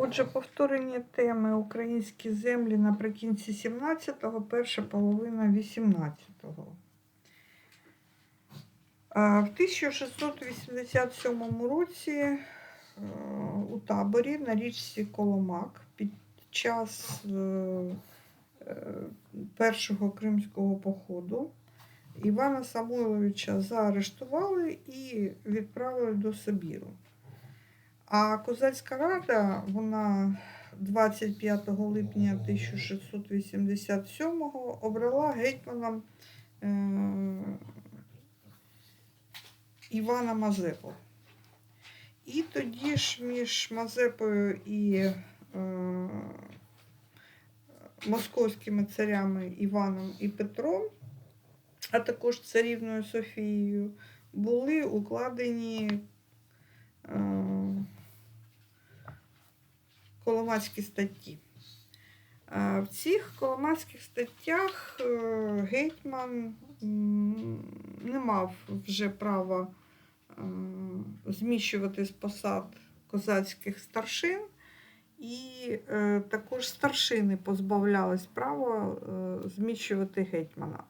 Отже, повторення теми українські землі наприкінці 17-го, перша половина 18-го. А, В 1687 році е, у таборі на річці Коломак під час е, е, першого кримського походу Івана Самойловича заарештували і відправили до Сибіру. А Козацька рада, вона 25 липня 1687 обрала гетьманом е, Івана Мазепу. І тоді ж між Мазепою і е, московськими царями Іваном і Петром, а також царівною Софією, були укладені е, Коломацькі статті. В цих коломацьких статтях е, гетьман не мав вже права е, зміщувати з посад козацьких старшин, і е, також старшини позбавлялись права зміщувати гетьмана.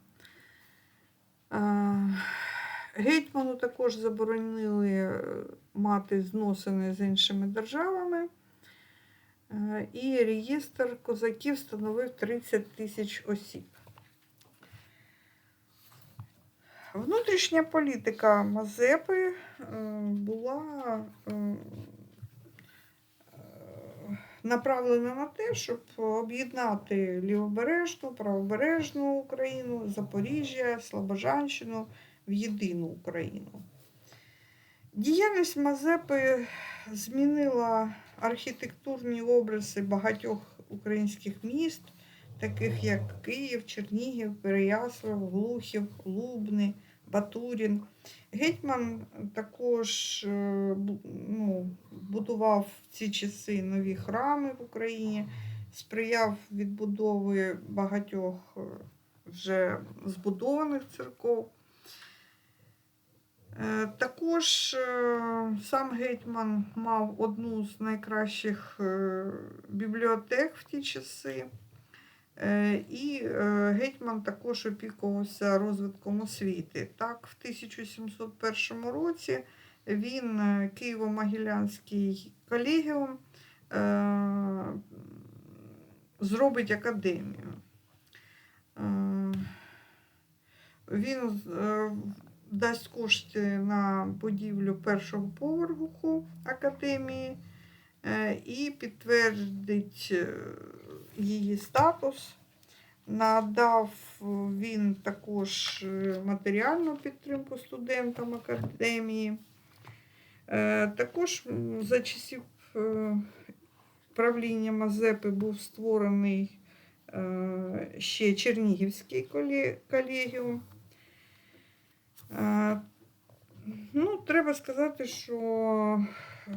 Гетьману також заборонили мати зносини з іншими державами. Е, І реєстр козаків становив 30 тисяч осіб. Внутрішня політика Мазепи е, була е, направлена на те, щоб об'єднати лівобережну, правобережну Україну, Запоріжжя, Слобожанщину в єдину Україну. Діяльність Мазепи змінила архітектурні образи багатьох українських міст, таких як Київ, Чернігів, Переяслав, Глухів, Лубни, Батурін. Гетьман також е, ну, будував в ці часи нові храми в Україні, сприяв відбудові багатьох е, вже збудованих церков. Е, Також е, сам гетьман мав одну з найкращих е, бібліотек в ті часи. І гетьман також опікувався розвитком освіти. Так, в 1701 році він Києво-Могилянський колегіум зробить академію. Він дасть кошти на будівлю першого поверху академії е, і підтвердить е, її статус. Надав він також е, матеріальну підтримку студентам академії. Також за часів правління Мазепи був створений ще Чернігівський колегіум. Е, Ну, треба сказати, що е,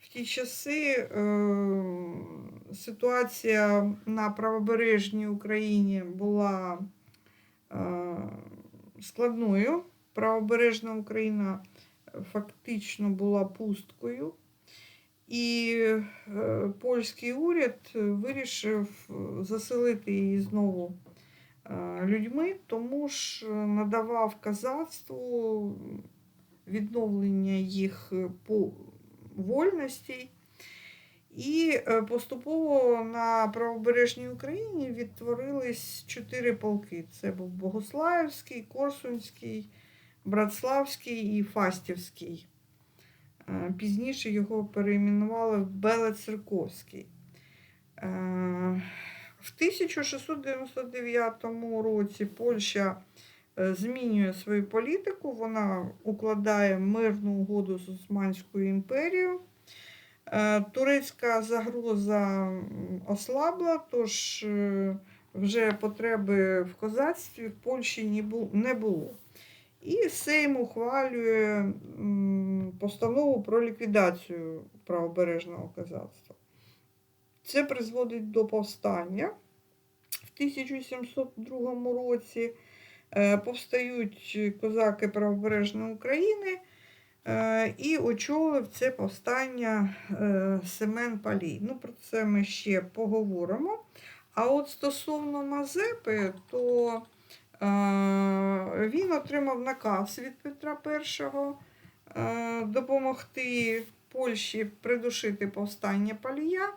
в ті часи е, ситуація на правобережній Україні була складною. Правобережна Україна фактично була пусткою. І польський уряд вирішив заселити її знову людьми, тому ж надавав казацтву відновлення їх по вольностей. І е, поступово на правобережній Україні відтворились чотири полки. Це був Богославський, Корсунський, Братславський і Фастівський. Е, Пізніше його перейменували в Белоцерковський. В 1699 році Польща е, змінює свою політику, вона укладає мирну угоду з Османською імперією. Е, Турецька загроза ослабла, тож е, вже потреби в козацтві в Польщі не було. І Сейм ухвалює постанову про ліквідацію правобережного козацтва. Це призводить до повстання. В 1702 році е, повстають козаки правобережної України. Е, І очолив це повстання е, Семен Палій. Ну, про це ми ще поговоримо. А от стосовно Мазепи, то він отримав наказ від Петра І допомогти Польщі придушити повстання Палія.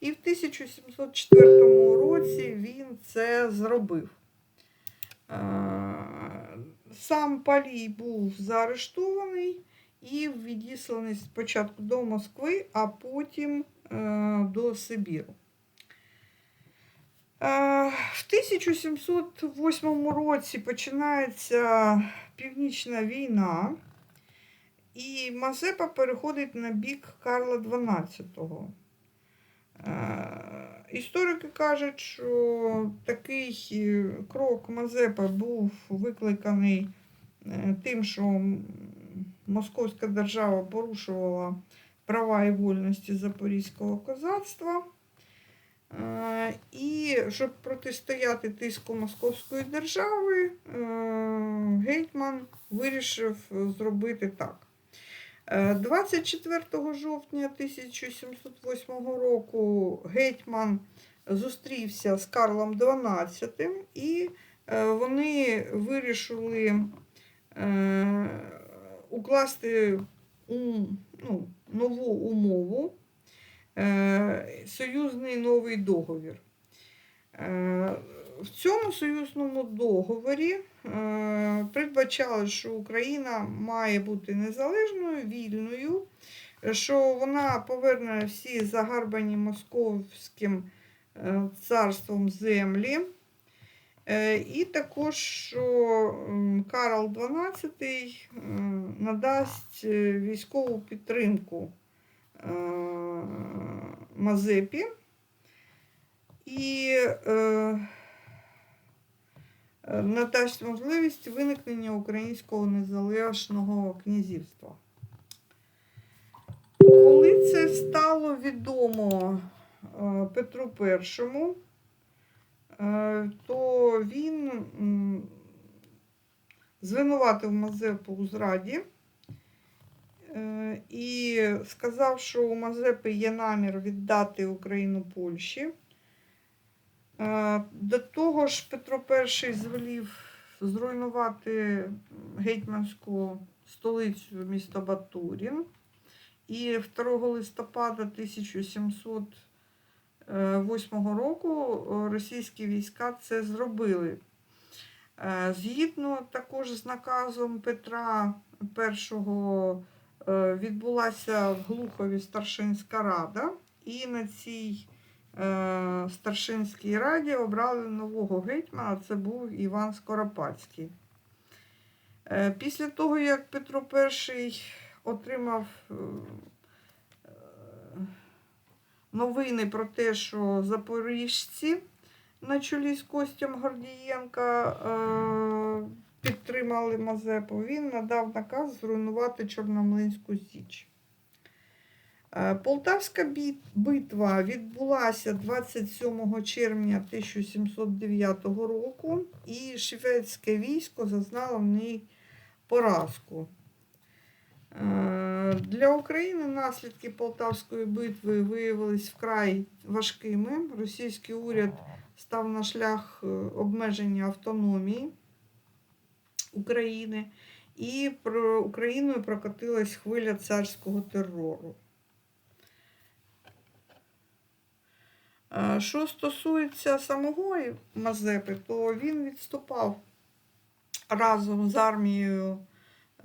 І в 1704 році він це зробив. Е, Сам Палій був заарештований і відісланий спочатку до Москви, а потім е, до Сибіру. Е, В 1708 році починається Північна війна, і Мазепа переходить на бік Карла XII. Е, Історики кажуть, що такий е, крок Мазепа був викликаний е, тим, що Московська держава порушувала права і вольності запорізького козацтва. І щоб протистояти тиску Московської держави, гетьман вирішив зробити так. Е, 24 жовтня 1708 року гетьман зустрівся з Карлом XII і е, вони вирішили е, укласти ну, нову умову, е, союзний новий договір. Е, В цьому союзному договорі е, передбачали, що Україна має бути незалежною, вільною, що вона поверне всі загарбані московським е, царством землі. Е, І також, що Карл XII е, надасть е, військову підтримку е, Мазепі. І е, е, надасть можливість виникнення українського незалежного князівства. Коли це стало відомо е, Петру І, е, то він звинуватив Мазепу у зраді е, і сказав, що у Мазепи є намір віддати Україну Польщі. Е, До того ж, Петро І звелів зруйнувати гетьманську столицю міста Батурін. І 2 листопада 1708 року е, російські війська це зробили. Е, Згідно також з наказом Петра І е, відбулася в Глухові старшинська рада, і на цій е, старшинській раді обрали нового гетьмана, це був Іван Скоропадський. Е, Після того, як Петро І отримав е, новини про те, що запоріжці на чолі з Костям Гордієнка підтримали Мазепу, він надав наказ зруйнувати Чорномлинську Січ. Е, Полтавська битва відбулася 27 червня 1709 року, і шведське військо зазнало в ній поразку. Е, Для України наслідки Полтавської битви виявились вкрай важкими. Російський уряд став на шлях е, обмеження автономії України, і Україною прокотилась хвиля царського терору. Що стосується самого Мазепи, то він відступав разом з армією е,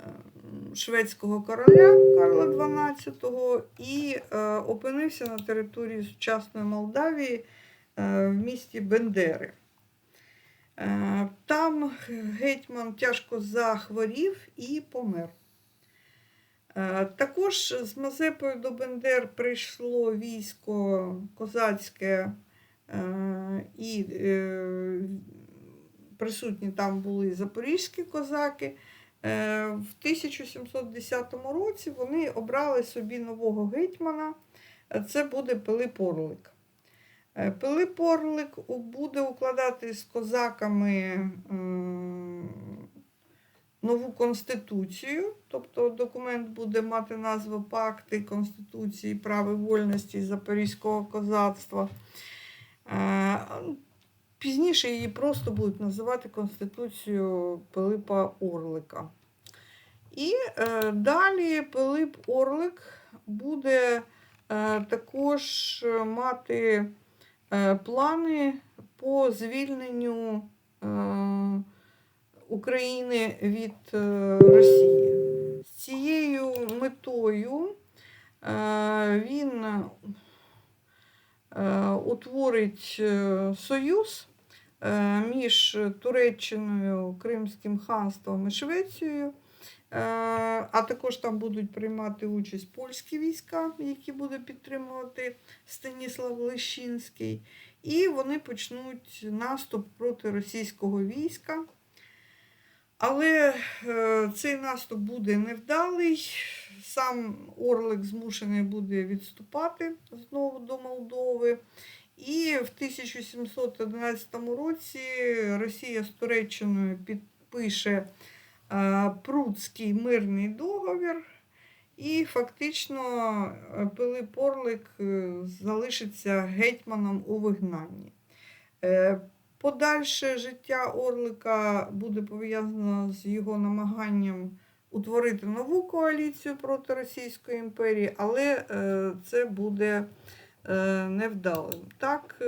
шведського короля Карла XII і е, опинився на території сучасної Молдавії е, в місті Бендери. Там гетьман тяжко захворів і помер. Е, Також з Мазепою до Бендер прийшло військо козацьке, е, і е, присутні там були запорізькі козаки. В 1710 році вони обрали собі нового гетьмана. Це буде Пилип Орлик. Пилип Орлик буде укладати з козаками нову конституцію, тобто документ буде мати назву Пакти Конституції прав вольності Запорізького козацтва. Е, Пізніше її просто будуть називати Конституцією Пилипа Орлика. І е, далі Пилип Орлик буде е, також мати е, плани по звільненню е, України від е, Росії. З цією метою е, він е, утворить союз між Туреччиною, Кримським ханством і Швецією. А також там будуть приймати участь польські війська, які буде підтримувати Станіслав Лещинський. І вони почнуть наступ проти російського війська. Але е, цей наступ буде невдалий. Сам Орлик змушений буде відступати знову до Молдови. І в 1711 році Росія з Туреччиною підпише е, Прудський мирний договір. І фактично е, Пилип Орлик залишиться гетьманом у вигнанні. Подальше життя Орлика буде пов'язано з його намаганням утворити нову коаліцію проти Російської імперії, але е, це буде е, невдалим. Так, е,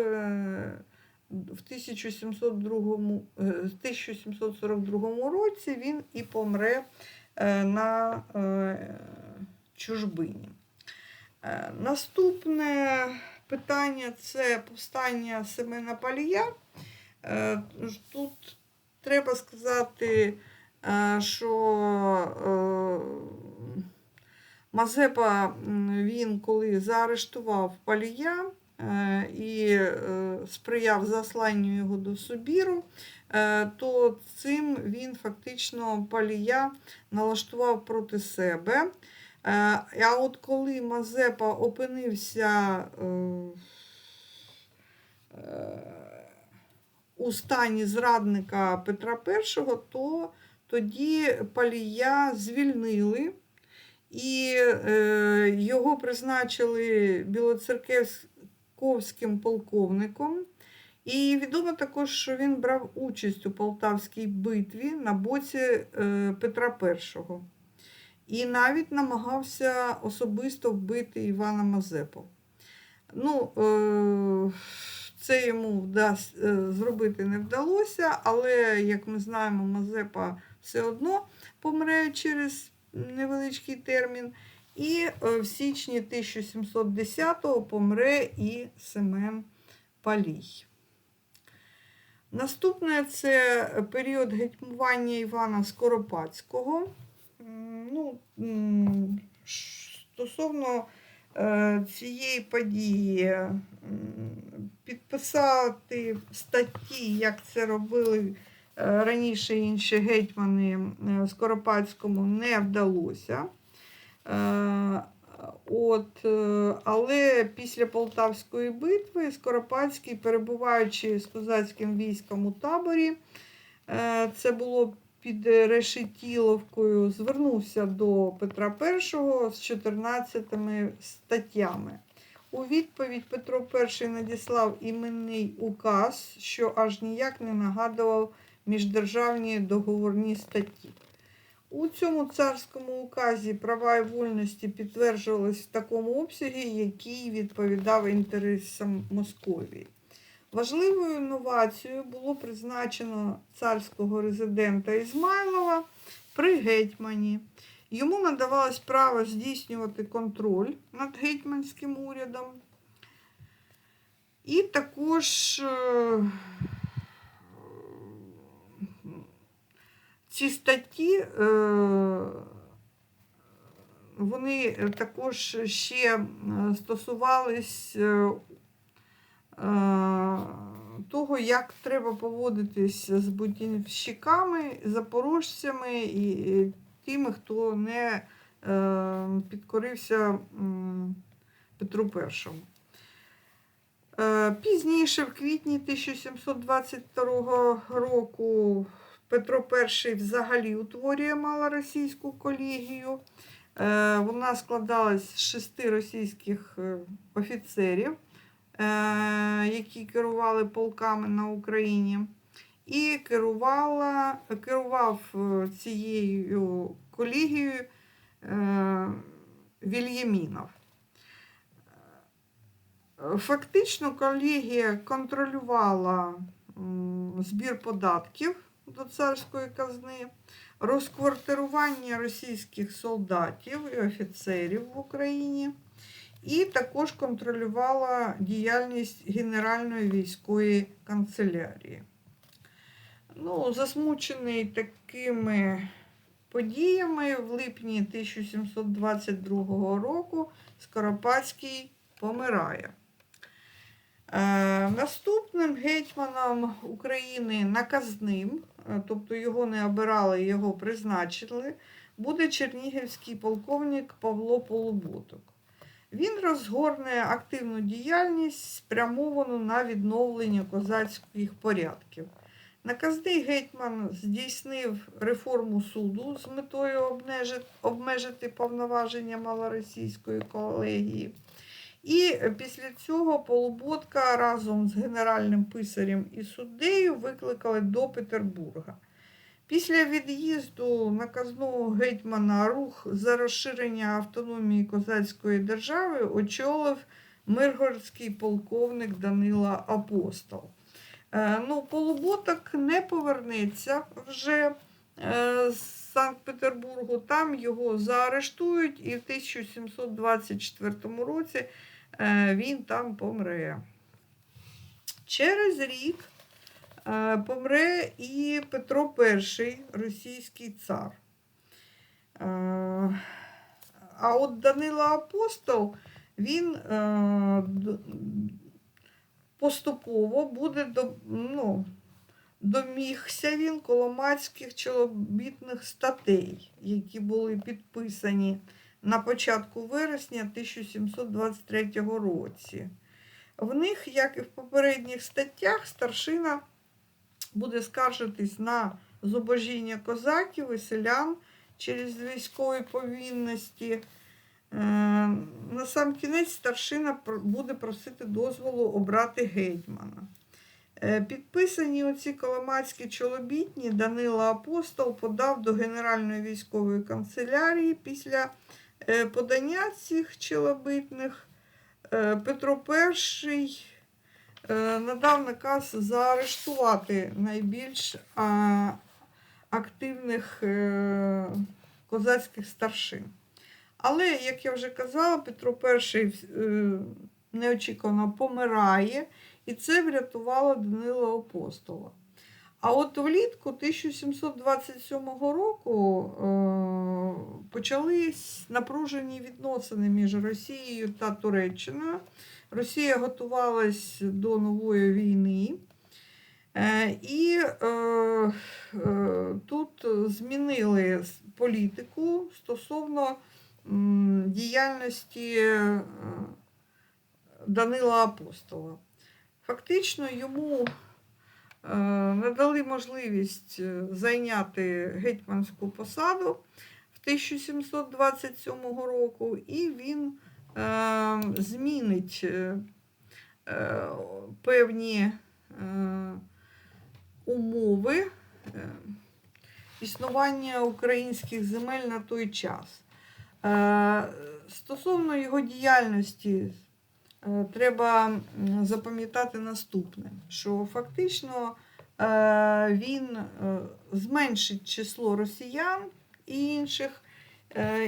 в 1702, е, 1742 році він і помре на чужбині. Наступне питання це повстання Семена Палія. Е, Тут треба сказати, е, що е, Мазепа він коли заарештував Палія і сприяв засланню його до Сибіру, е, то цим він фактично Палія налаштував проти себе. А от коли Мазепа опинився у стані зрадника Петра І, то тоді Палія звільнили і е, його призначили білоцерківським полковником. І відомо також, що він брав участь у Полтавській битві на боці е, Петра І. І навіть намагався особисто вбити Івана Мазепу. Ну, е, це йому вдасть, е, зробити не вдалося, але, як ми знаємо, Мазепа все одно помре через невеличкий термін. І е, в січні 1710-го помре і Семен Палій. Наступне це період гетьмування Івана Скоропадського. Ну, стосовно цієї події підписати статті, як це робили е, раніше інші гетьмани е, Скоропадському, не вдалося. Е, От, е, але після Полтавської битви Скоропадський, перебуваючи з козацьким військом у таборі, е, це було під Решетіловкою, звернувся до Петра І з 14 статтями. У відповідь Петро І надіслав іменний указ, що аж ніяк не нагадував міждержавні договорні статті. У цьому царському указі права і вольності підтверджувались в такому обсязі, який відповідав інтересам Московії. Важливою інновацією було призначено царського резидента Ізмайлова при гетьмані. Йому надавалось право здійснювати контроль над гетьманським урядом. І також е, ці статті е, вони також ще е, стосувались того, як треба поводитись з будівщиками, запорожцями і тими, хто не е, підкорився Петру І. Е, Пізніше, в квітні 1722 року, Петро І взагалі утворює малоросійську колегію. Е, Вона складалась з шести російських е, офіцерів, е, які керували полками на Україні. І керувала, керував е, цією колегією е, Вільямінов. Е, Фактично колегія контролювала збір податків до царської казни, розквартирування російських солдатів і офіцерів в Україні, і також контролювала діяльність Генеральної військової канцелярії. Ну, засмучений такими подіями в липні 1722 року Скоропадський помирає. Е, наступним гетьманом України наказним, е, тобто його не обирали, його призначили, буде чернігівський полковник Павло Полуботок. Він розгорне активну діяльність, спрямовану на відновлення козацьких порядків. Наказний гетьман здійснив реформу суду з метою обмежити, повноваження малоросійської колегії. І після цього Полуботка разом з генеральним писарем і суддею викликали до Петербурга. Після від'їзду наказного гетьмана рух за розширення автономії козацької держави очолив миргородський полковник Данила Апостол. Е, Ну, Полуботок не повернеться вже е, з Санкт-Петербургу. Там його заарештують, і в 1724 році е, він там помре. Через рік помре і Петро І, російський цар. Е, А от Данила Апостол, він е, поступово буде до, ну, домігся він коломацьких чолобітних статей, які були підписані на початку вересня 1723 році. В них, як і в попередніх статтях, старшина буде скаржитись на зубожіння козаків і селян через військові повінності. Е, На сам кінець старшина буде просити дозволу обрати гетьмана. Е, Підписані оці коломацькі чолобітні Данила Апостол подав до Генеральної військової канцелярії після е, подання цих чолобитних. Петро І надав наказ заарештувати найбільш активних е, козацьких старшин. Але, як я вже казала, Петро І е, неочікувано помирає, і це врятувало Данила Апостола. А от влітку 1727 року е, почались напружені відносини між Росією та Туреччиною. Росія готувалась до нової війни. Е, І е, е, тут змінили політику стосовно діяльності Данила Апостола. Фактично йому надали можливість зайняти гетьманську посаду в 1727 року, і він змінить е, е, певні е, умови існування українських земель на той час. Стосовно його діяльності, треба запам'ятати наступне, що фактично він зменшить число росіян і інших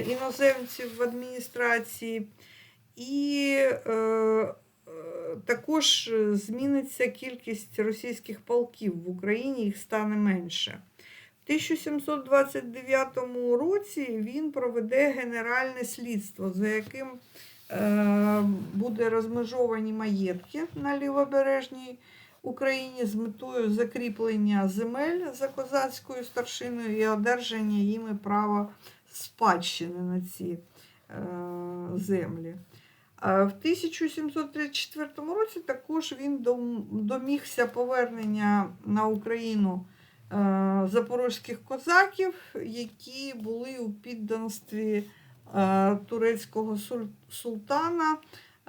іноземців в адміністрації, і е, е, також зміниться кількість російських полків в Україні, їх стане менше. В 1729 році він проведе генеральне слідство, за яким е, буде розмежовані маєтки на лівобережній Україні з метою закріплення земель за козацькою старшиною і одержання їми права спадщини на ці е, землі. В 1734 році також він домігся повернення на Україну запорозьких козаків, які були у підданстві е, турецького султана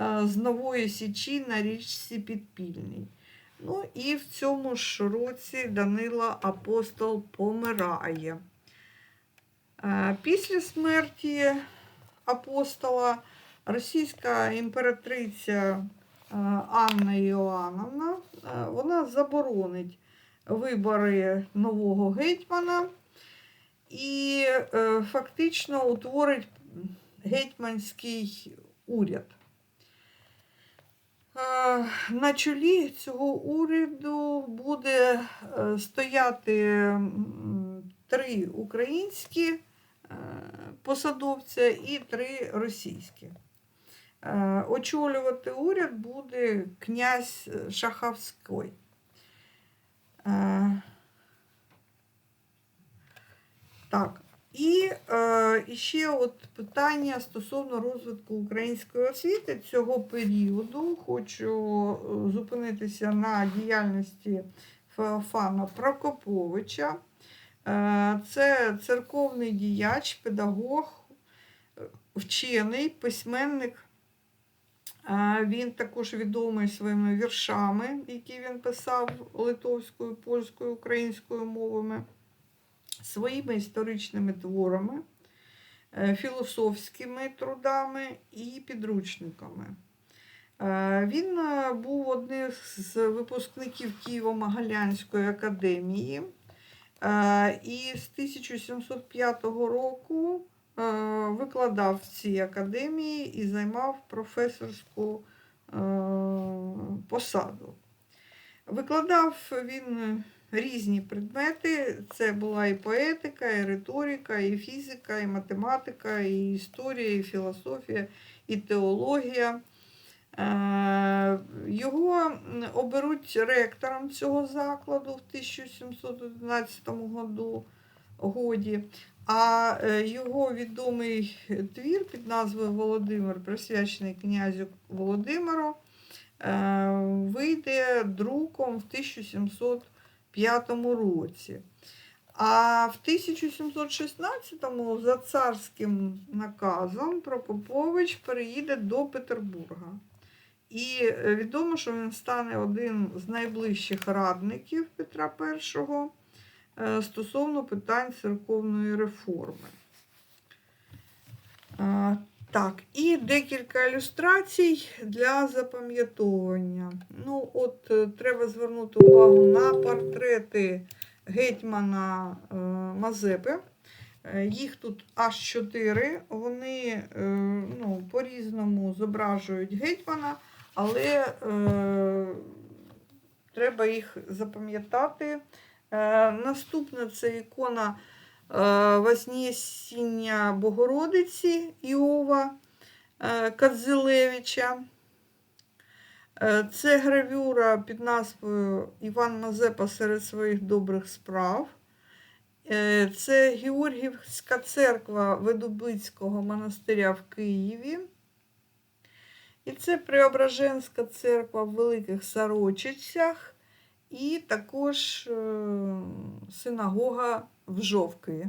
е, з Нової Січі на річці Підпільній. Ну і в цьому ж році Данила Апостол помирає. Е, Після смерті апостола російська імператриця е, Анна Іоанновна е, вона заборонить вибори нового гетьмана і е, фактично утворить гетьманський уряд. На чолі цього уряду буде стояти три українські посадовця і три російські. Е, Очолювати уряд буде князь Шаховський. Е, Так. І, е, ще от питання стосовно розвитку української освіти цього періоду. Хочу е, зупинитися на діяльності Феофана Прокоповича. Е, це церковний діяч, педагог, е, вчений, письменник. Він також відомий своїми віршами, які він писав литовською, польською, українською мовами своїми історичними творами, е, філософськими трудами і підручниками. Е, Він е, був одним з випускників Києво-Могилянської академії і з 1705 року викладав в цій академії і займав професорську е, посаду. Викладав він різні предмети. Це була і поетика, і риторика, і фізика, і математика, і історія, і філософія, і теологія. Е, Його оберуть ректором цього закладу в 1711 году, годі. А е, його відомий твір під назвою Володимир, присвячений князю Володимиру, е, вийде друком в 1705 році. А в 1716-му за царським наказом Прокопович переїде до Петербурга. І е, відомо, що він стане один з найближчих радників Петра І стосовно питань церковної реформи. Е, Так, і декілька ілюстрацій для запам'ятовування. Ну, от е, треба звернути увагу на портрети гетьмана е, Мазепи. Е, Їх тут аж чотири. Вони е, ну, по-різному зображують гетьмана, але е, треба їх запам'ятати. Е, наступна це ікона е, Вознесіння Богородиці Іова е, Кадзилевича. Це гравюра під назвою Іван Мазепа серед своїх добрих справ. Це Георгіївська церква Ведубицького монастиря в Києві. І це Преображенська церква в Великих Сорочицях. І також е, синагога в Жовкові.